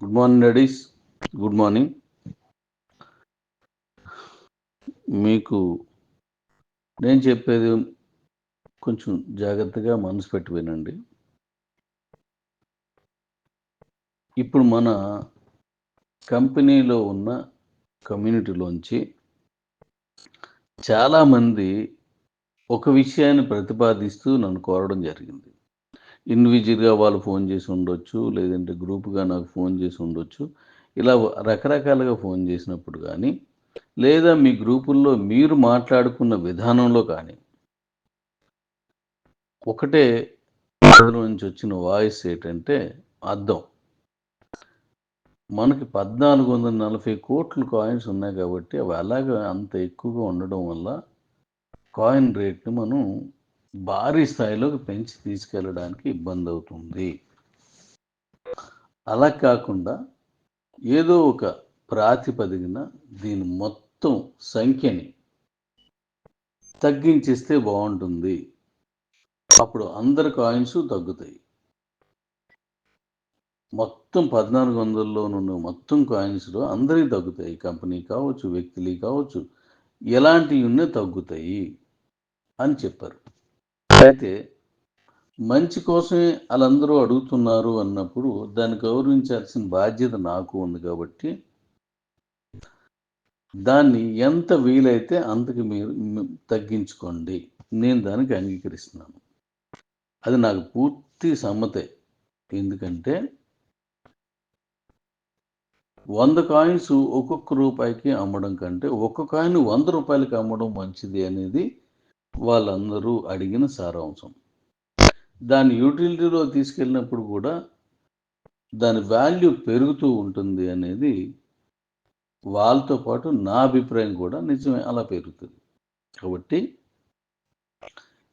Good morning ladies good morning మీకు నేను చెప్పేది కొంచెం జాగ్రత్తగా మనసు పెట్టి వినండి. ఇప్పుడు మన కంపెనీలో ఉన్న కమ్యూనిటీలోంచి చాలామంది ఒక విషయాన్ని ప్రతిపాదిస్తూ నన్ను కోరడం జరిగింది. ఇండివిజువల్గా వాళ్ళు ఫోన్ చేసి ఉండొచ్చు లేదంటే గ్రూప్గా నాకు ఫోన్ చేసి ఉండొచ్చు. ఇలా రకరకాలుగా ఫోన్ చేసినప్పుడు కానీ లేదా మీ గ్రూపుల్లో మీరు మాట్లాడుకున్న విధానంలో కానీ ఒకటే నుంచి వచ్చిన వాయిస్ ఏంటంటే అర్థం. మనకి పద్నాలుగు వందల నలభై కోట్ల కాయిన్స్ ఉన్నాయి కాబట్టి అవి అలాగే అంత ఎక్కువగా ఉండడం వల్ల కాయిన్ రేట్ని మనం భారీ స్థాయిలోకి పెంచి తీసుకెళ్ళడానికి ఇబ్బంది అవుతుంది అలా కాకుండా ఏదో ఒక ప్రాతిపదికన దీని మొత్తం సంఖ్యని తగ్గించిస్తే బాగుంటుంది. అప్పుడు అందరి కాయిన్స్ తగ్గుతాయి. మొత్తం పద్నాలుగు వందల్లో ఉన్న మొత్తం కాయిన్స్లో అందరికీ తగ్గుతాయి. కంపెనీ కావచ్చు వ్యక్తులు కావచ్చు ఎలాంటివి ఉన్నా తగ్గుతాయి అని చెప్పారు. అయితే మంచి కోసమే వాళ్ళందరూ అడుగుతున్నారు అన్నప్పుడు దాన్ని గౌరవించాల్సిన బాధ్యత నాకు ఉంది కాబట్టి దాన్ని ఎంత వీలైతే అంతకు మీరు తగ్గించుకోండి. నేను దానికి అంగీకరిస్తున్నాను. అది నాకు పూర్తి సమ్మతే. ఎందుకంటే వంద కాయిన్స్ ఒక్కొక్క రూపాయికి అమ్మడం కంటే ఒక్క కాయిన్ వంద రూపాయలకి అమ్మడం మంచిది అనేది వాళ్ళందరూ అడిగిన సారాంశం. దాన్ని యూటిలిటీలో తీసుకెళ్ళినప్పుడు కూడా దాని వాల్యూ పెరుగుతూ ఉంటుంది అనేది వాళ్ళతో పాటు నా అభిప్రాయం కూడా నిజమే అలా పెరుగుతుంది. కాబట్టి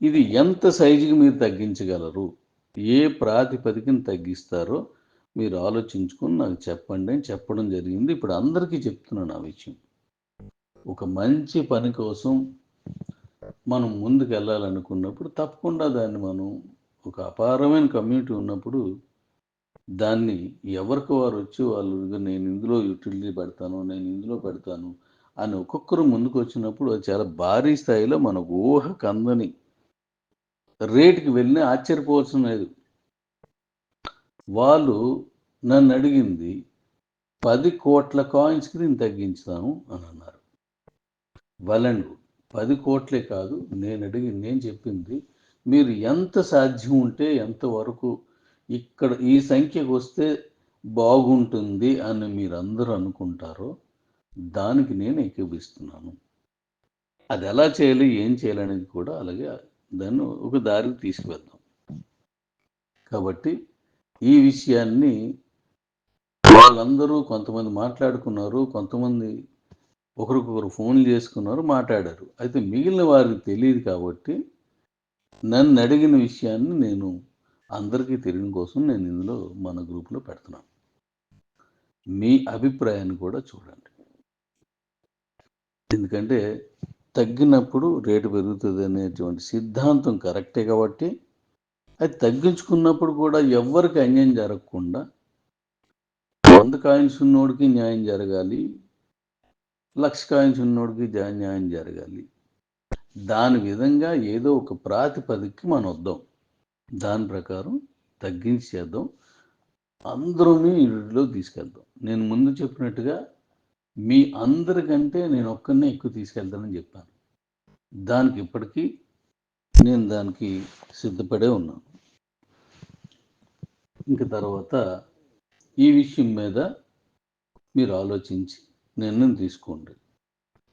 ఇది ఎంత సైజుకి మీరు తగ్గించగలరు ఏ ప్రాతిపదికను తగ్గిస్తారో మీరు ఆలోచించుకొని నాకు చెప్పండి అని చెప్పడం జరిగింది. ఇప్పుడు అందరికీ చెప్తున్నాను ఆ విషయం. ఒక మంచి పని కోసం మనం ముందుకు వెళ్ళాలనుకున్నప్పుడు తప్పకుండా దాన్ని మనం ఒక అపారమైన కమ్యూనిటీ ఉన్నప్పుడు దాన్ని ఎవరికి వారు వచ్చి వాళ్ళు నేను ఇందులో యూటిలిటీ పెడతాను నేను ఇందులో పెడతాను అని ఒక్కొక్కరు ముందుకు వచ్చినప్పుడు అది చాలా భారీ స్థాయిలో మనకు ఊహ కందని రేటుకి వెళ్ళి ఆశ్చర్యపోవాల్సిన లేదు. వాళ్ళు నన్ను అడిగింది పది కోట్ల కాయిన్స్కి నేను తగ్గించుతాను అని అన్నారు. వలండు పది కోట్లే కాదు నేను అడిగి నేను చెప్పింది మీరు ఎంత సాధ్యం ఉంటే ఎంతవరకు ఇక్కడ ఈ సంఖ్యకు వస్తే బాగుంటుంది అని మీరు అందరూ అనుకుంటారో దానికి నేను ఏకీభిస్తున్నాను అది ఎలా చేయాలి ఏం చేయాలనేది కూడా అలాగే దాన్ని ఒక దారికి తీసుకువెళ్దాం. కాబట్టి ఈ విషయాన్ని వాళ్ళందరూ కొంతమంది మాట్లాడుకున్నారు కొంతమంది ఒకరికొకరు ఫోన్లు చేసుకున్నారు మాట్లాడారు. అయితే మిగిలిన వారికి తెలియదు కాబట్టి నన్ను అడిగిన విషయాన్ని నేను అందరికీ తెలియని కోసం నేను ఇందులో మన గ్రూప్లో పెడుతున్నాను. మీ అభిప్రాయాన్ని కూడా చూడండి. ఎందుకంటే తగ్గినప్పుడు రేటు పెరుగుతుంది అనేటువంటి సిద్ధాంతం కరెక్టే కాబట్టి అది తగ్గించుకున్నప్పుడు కూడా ఎవరికి అన్యాయం జరగకుండా వంద కాయిన్స్ ఉన్నోడికి న్యాయం జరగాలి లక్ష కాయించున్నోడికి ఉన్నోడికి న్యాయం జరగాలి. దాని విధంగా ఏదో ఒక ప్రాతిపదికకి మనం వద్దాం. దాని ప్రకారం తగ్గించేద్దాం అందరూని ఇంట్లో తీసుకెళ్దాం నేను ముందు చెప్పినట్టుగా మీ అందరికంటే నేను ఒక్కరినే ఎక్కువ తీసుకెళ్తానని చెప్పాను. దానికి ఇప్పటికీ నేను దానికి సిద్ధపడే ఉన్నాను. ఇంక తర్వాత ఈ విషయం మీద మీరు ఆలోచించి నిర్ణయం తీసుకోండి.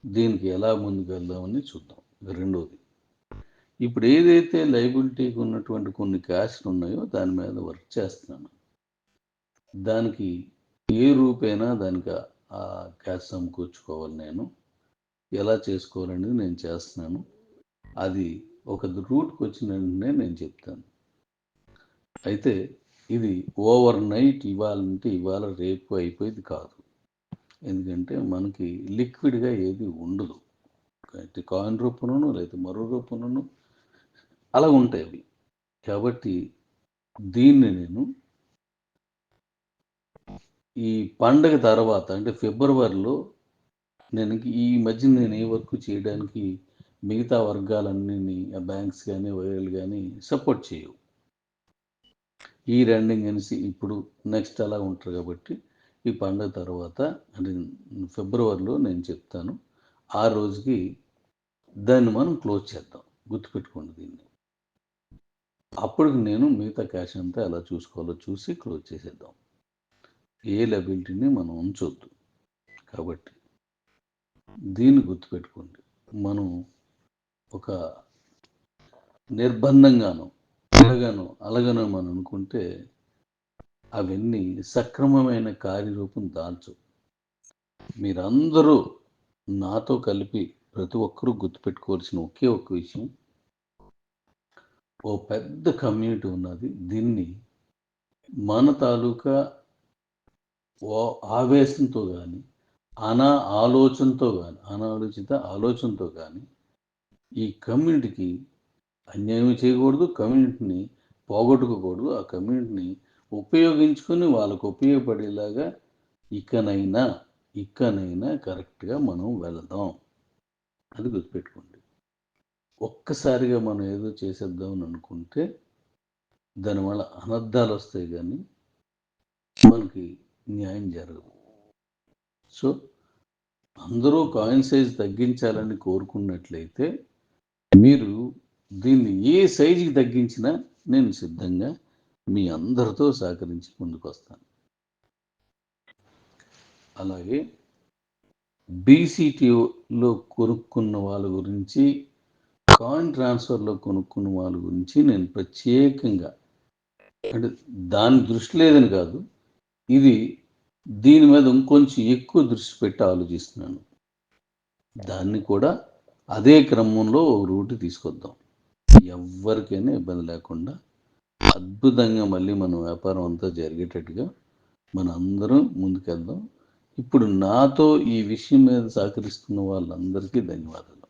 దీనికి ఎలా ముందుకు వెళ్దామని చూద్దాం రెండోది ఇప్పుడు ఏదైతే లైబిలిటీకి ఉన్నటువంటి కొన్ని క్యాష్లు ఉన్నాయో దాని మీద వర్క్ చేస్తున్నాను. దానికి ఏ రూపైనా దానికి ఆ క్యాష్ సమకూర్చుకోవాలి నేను. ఎలా చేసుకోవాలనేది నేను చేస్తున్నాను. అది ఒక రూట్కి వచ్చిన వెంటనే నేను చెప్తాను. అయితే ఇది ఓవర్ నైట్ ఇవ్వాలంటే ఇవాళ రేపు అయిపోయేది కాదు. ఎందుకంటే మనకి లిక్విడ్గా ఏది ఉండదు. అయితే కాయిన్ రూపంలోనూ లేదా మరో రూపంలోనూ అలా ఉంటాయి అవి. కాబట్టి దీన్ని నేను ఈ పండగ తర్వాత అంటే ఫిబ్రవరిలో నేను ఈ మధ్య నేను ఏ వర్క్ చేయడానికి మిగతా వర్గాలన్నీ బ్యాంక్స్ కానీ వైరల్ కానీ సపోర్ట్ చేయవు. ఈ రెండింగ్ అనేసి ఇప్పుడు నెక్స్ట్ అలా ఉంటారు కాబట్టి ఈ పండగ తర్వాత అంటే ఫిబ్రవరిలో నేను చెప్తాను ఆ రోజుకి దాన్ని మనం క్లోజ్ చేద్దాం గుర్తుపెట్టుకోండి దీన్ని. అప్పటికి నేను మిగతా క్యాష్ అంతా ఎలా చూసుకోవాలో చూసి క్లోజ్ చేసేద్దాం. ఏ లెబిలిటీని మనం ఉంచొద్దు. కాబట్టి దీన్ని గుర్తుపెట్టుకోండి. మనం ఒక నిర్బంధంగాను అలాగను అలాగను మనం అనుకుంటే అవన్నీ సక్రమమైన కార్యరూపం దాల్చు. మీరందరూ నాతో కలిపి ప్రతి ఒక్కరూ గుర్తుపెట్టుకోవాల్సిన ఒకే ఒక్క విషయం. ఓ పెద్ద కమ్యూనిటీ ఉన్నది. దీన్ని మన తాలూకా ఓ ఆవేశంతో కానీ అనా ఆలోచనతో కానీ అనాలోచిత ఆలోచనతో కానీ ఈ కమ్యూనిటీకి అన్యాయం చేయకూడదు కమ్యూనిటీని పోగొట్టుకోకూడదు. ఆ కమ్యూనిటీని ఉపయోగించుకొని వాళ్ళకు ఉపయోగపడేలాగా ఇకనైనా ఇకనైనా కరెక్ట్గా మనం వెళదాం. అది గుర్తుపెట్టుకోండి. ఒక్కసారిగా మనం ఏదో చేసేద్దాం అని అనుకుంటే దానివల్ల అనర్థాలు వస్తాయి కానీ మనకి న్యాయం జరగదు. సో అందరూ కాయిన్ సైజ్ తగ్గించాలని కోరుకున్నట్లయితే మీరు దీన్ని ఏ సైజుకి తగ్గించినా నేను సిద్ధంగా మీ అందరితో సహకరించి ముందుకు వస్తాను అలాగే బీసీటీలో కొనుక్కున్న వాళ్ళ గురించి కాయిన్ ట్రాన్స్ఫర్లో కొనుక్కున్న వాళ్ళ గురించి నేను ప్రత్యేకంగా అంటే దాని దృష్టి లేదని కాదు ఇది దీని మీద ఇంకొంచెం ఎక్కువ దృష్టి పెట్టి ఆలోచిస్తున్నాను. దాన్ని కూడా అదే క్రమంలో ఒక రూట్ తీసుకొద్దాం. ఎవరికైనా ఇబ్బంది లేకుండా అద్భుతంగా మళ్ళీ మన వ్యాపారం అంతా జరిగేటట్టుగా మన అందరం ముందుకెళ్దాం. ఇప్పుడు నాతో ఈ విషయం మీద సహకరిస్తున్న వాళ్ళందరికీ ధన్యవాదాలు.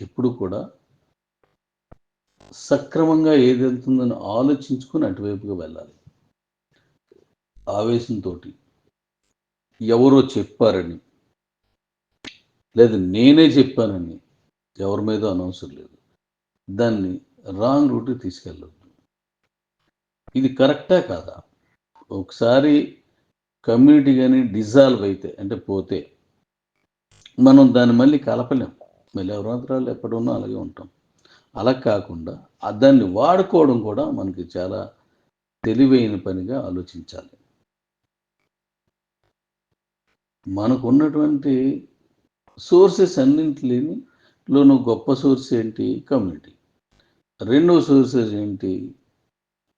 ఎప్పుడు కూడా సక్రమంగా ఏది వెళ్తుందని ఆలోచించుకొని అటువైపుగా వెళ్ళాలి. ఆవేశంతో ఎవరో చెప్పారని లేదా నేనే చెప్పానని ఎవరి మీద అనవసరం లేదు. దాన్ని రాంగ్ రూట్ తీసుకెళ్ళదు ఇది కరెక్టా కాదా? ఒకసారి కమ్యూనిటీ కానీ డిజాల్వ్ అయితే అంటే పోతే మనం దాన్ని మళ్ళీ కలపలేం. మళ్ళీ ఎవరంతరాలు ఎప్పుడున్నా అలాగే ఉంటాం. అలా కాకుండా దాన్ని వాడుకోవడం కూడా మనకి చాలా తెలివైన పనిగా ఆలోచించాలి. మనకు ఉన్నటువంటి సోర్సెస్ అన్నింటిలోని గొప్ప సోర్స్ ఏంటి? కమ్యూనిటీ. రెండవ సోర్సెస్ ఏంటి?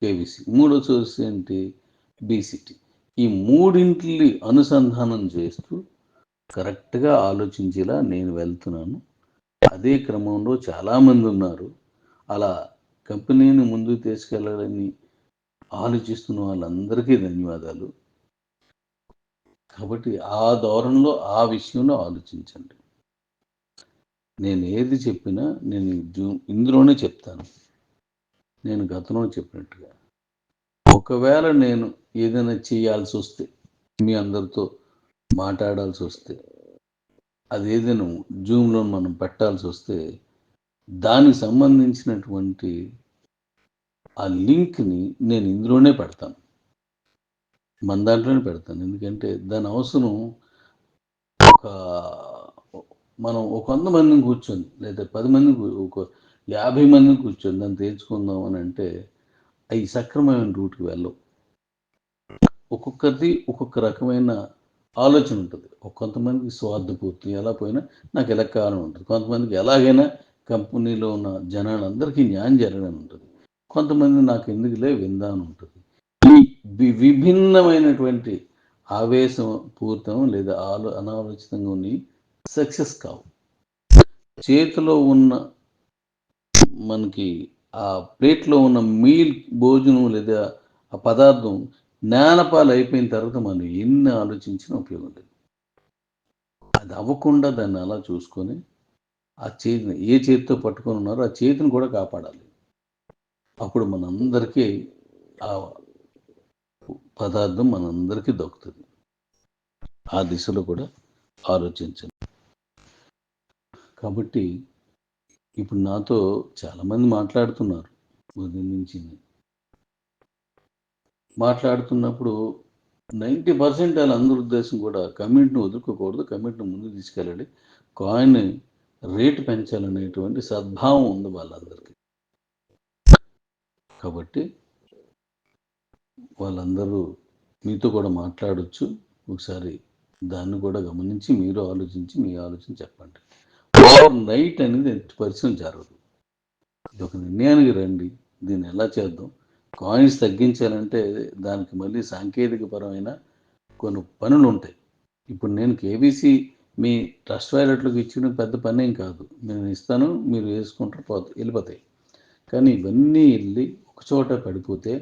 కేవీసీ. మూడో సోర్స్ ఏంటి? బీసీటీ. ఈ మూడింటిని అనుసంధానం చేస్తూ కరెక్ట్గా ఆలోచించేలా నేను వెళ్తున్నాను. అదే క్రమంలో చాలామంది ఉన్నారు. అలా కంపెనీని ముందుకు తీసుకెళ్ళాలని ఆలోచిస్తున్న వాళ్ళందరికీ ధన్యవాదాలు. కాబట్టి ఆ ధోరణిలో ఆ విషయంలో ఆలోచించండి. నేను ఏది చెప్పినా నేను జూ- ఇందులోనే చెప్తాను. నేను గతంలో చెప్పినట్టుగా. ఒకవేళ నేను ఏదైనా చేయాల్సి వస్తే మీ అందరితో మాట్లాడాల్సి వస్తే అది ఏదైనా జూమ్లో మనం పెట్టాల్సి వస్తే దానికి సంబంధించినటువంటి ఆ లింక్ని నేను ఇందులోనే పెడతాను. మన దాంట్లోనే పెడతాను. ఎందుకంటే దాని అవసరం ఒక మనం ఒక వంద మందిని కూర్చొని లేదా పది మంది ఒక యాభై మందిని కూర్చొని దాన్ని తేల్చుకుందాం అని అంటే అవి సక్రమమైన రూట్కి వెళ్ళవు. ఒక్కొక్కరిది ఒక్కొక్క రకమైన ఆలోచన ఉంటుంది. కొంతమందికి స్వార్థపూర్తి ఎలా పోయినా నాకు ఎలా కావాలని ఉంటుంది. కొంతమందికి ఎలాగైనా కంపెనీలో ఉన్న జనాలందరికీ న్యాయం జరగని ఉంటుంది. కొంతమంది నాకు ఎందుకులే విందా అని ఉంటుంది. ఈ విభిన్నమైనటువంటి ఆవేశం పూర్తం లేదా ఆలో అనాలోచితంగా ఉన్ని సక్సెస్ కావు. చేతిలో ఉన్న మనకి ఆ ప్లేట్లో ఉన్న మీల్ భోజనం లేదా ఆ పదార్థం జ్ఞానపాలు అయిపోయిన తర్వాత మనం ఎన్ని ఆలోచించినా ఉపయోగం లేదు. అది అవ్వకుండా దాన్ని అలా చూసుకొని ఆ చేతిని ఏ చేతితో పట్టుకొని ఉన్నారో ఆ చేతిని కూడా కాపాడాలి. అప్పుడు మనందరికీ ఆ పదార్థం మనందరికీ దొరుకుతుంది ఆ దిశలో కూడా ఆలోచించండి. కాబట్టి ఇప్పుడు నాతో చాలామంది మాట్లాడుతున్నారు ఉదయం నుంచి. మాట్లాడుతున్నప్పుడు నైంటీ పర్సెంట్ వాళ్ళ అందరి ఉద్దేశం కూడా కమిట్ను వదులుకోకూడదు కమిట్ను ముందు తీసుకెళ్ళాలి కాయిన్ రేటు పెంచాలనేటువంటి సద్భావం ఉంది వాళ్ళందరికీ. కాబట్టి వాళ్ళందరూ మీతో కూడా మాట్లాడచ్చు. ఒకసారి దాన్ని కూడా గమనించి మీరు ఆలోచించి మీ ఆలోచన చెప్పండి. ఓవర్ నైట్ అనేది పరిచయం జరగదు. ఇది ఒక నిర్ణయానికి రండి. దీన్ని ఎలా చేద్దాం? కాయిన్స్ తగ్గించాలంటే దానికి మళ్ళీ సాంకేతిక పరమైన కొన్ని పనులు ఉంటాయి. ఇప్పుడు నేను కేబీసీ మీ ట్రస్ట్ వ్యాలెట్లకు ఇచ్చిన పెద్ద పని ఏం కాదు. నేను ఇస్తాను మీరు వేసుకుంటారు పోతే వెళ్ళిపోతాయి. కానీ ఇవన్నీ వెళ్ళి ఒక చోట పడిపోతే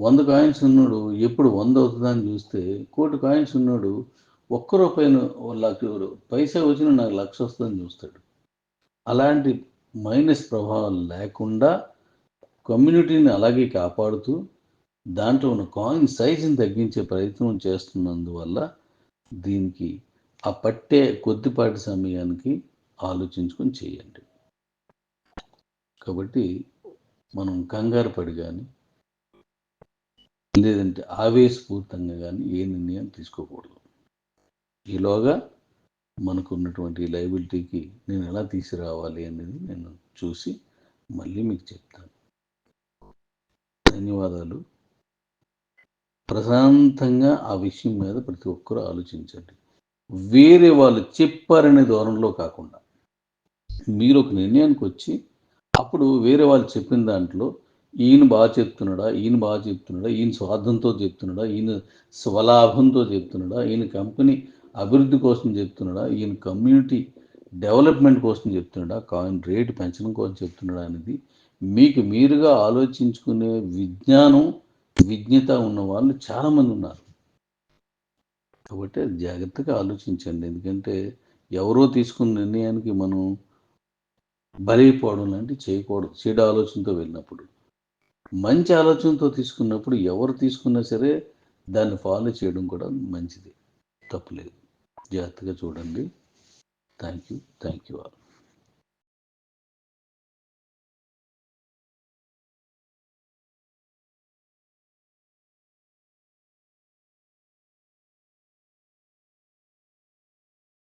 వంద కాయిన్స్ ఉన్నాడు ఎప్పుడు వంద అవుతుందని చూస్తే కోటి కాయిన్స్ ఉన్నాడు ఒక్క రూపాయి లక్ష పైసా వచ్చిన నాకు లక్ష వస్తుందని చూస్తాడు. అలాంటి మైనస్ ప్రభావం లేకుండా కమ్యూనిటీని అలాగే కాపాడుతూ దాంట్లో ఉన్న కాయిన్ సైజుని తగ్గించే ప్రయత్నం చేస్తున్నందువల్ల దీనికి ఆ పట్టే కొద్దిపాటి సమయానికి ఆలోచించుకొని చేయండి. కాబట్టి మనం కంగారు పడి కానీ లేదంటే ఆవేశపూరితంగా కానీ ఏ నిర్ణయం తీసుకోకూడదు. ఈలోగా మనకు ఉన్నటువంటి లైబిలిటీకి నేను ఎలా తీసుకురావాలి అనేది నేను చూసి మళ్ళీ మీకు చెప్తాను. ధన్యవాదాలు. ప్రశాంతంగా ఆ విషయం మీద ప్రతి ఒక్కరూ ఆలోచించండి. వేరే వాళ్ళు చెప్పారనే ధోరణిలో కాకుండా మీరు ఒక నిర్ణయానికి వచ్చి అప్పుడు వేరే వాళ్ళు చెప్పిన దాంట్లో ఈయన బాగా చెప్తున్నాడా ఈయన బాగా చెప్తున్నాడా ఈయన స్వార్థంతో చెప్తున్నాడా ఈయన స్వలాభంతో చెప్తున్నాడా ఈయన కంపెనీ అభివృద్ధి కోసం చెప్తున్నాడా? ఈయన కమ్యూనిటీ డెవలప్మెంట్ కోసం చెప్తున్నాడా? కాయిన్ రేటు పెంచడం కోసం చెప్తున్నాడా అనేది మీకు మీరుగా ఆలోచించుకునే విజ్ఞానం విజ్ఞత ఉన్న వాళ్ళు చాలామంది ఉన్నారు. కాబట్టి జాగ్రత్తగా ఆలోచించండి. ఎందుకంటే ఎవరో తీసుకున్న నిర్ణయానికి మనం బలైపోవడం లాంటివి చేయకూడదు. చెడు ఆలోచనతో వెళ్ళినప్పుడు. మంచి ఆలోచనతో తీసుకున్నప్పుడు ఎవరు తీసుకున్నా సరే దాన్ని ఫాలో చేయడం కూడా మంచిది. తప్పులేదు. జాగ్రత్తగా చూడండి. Thank you thank you all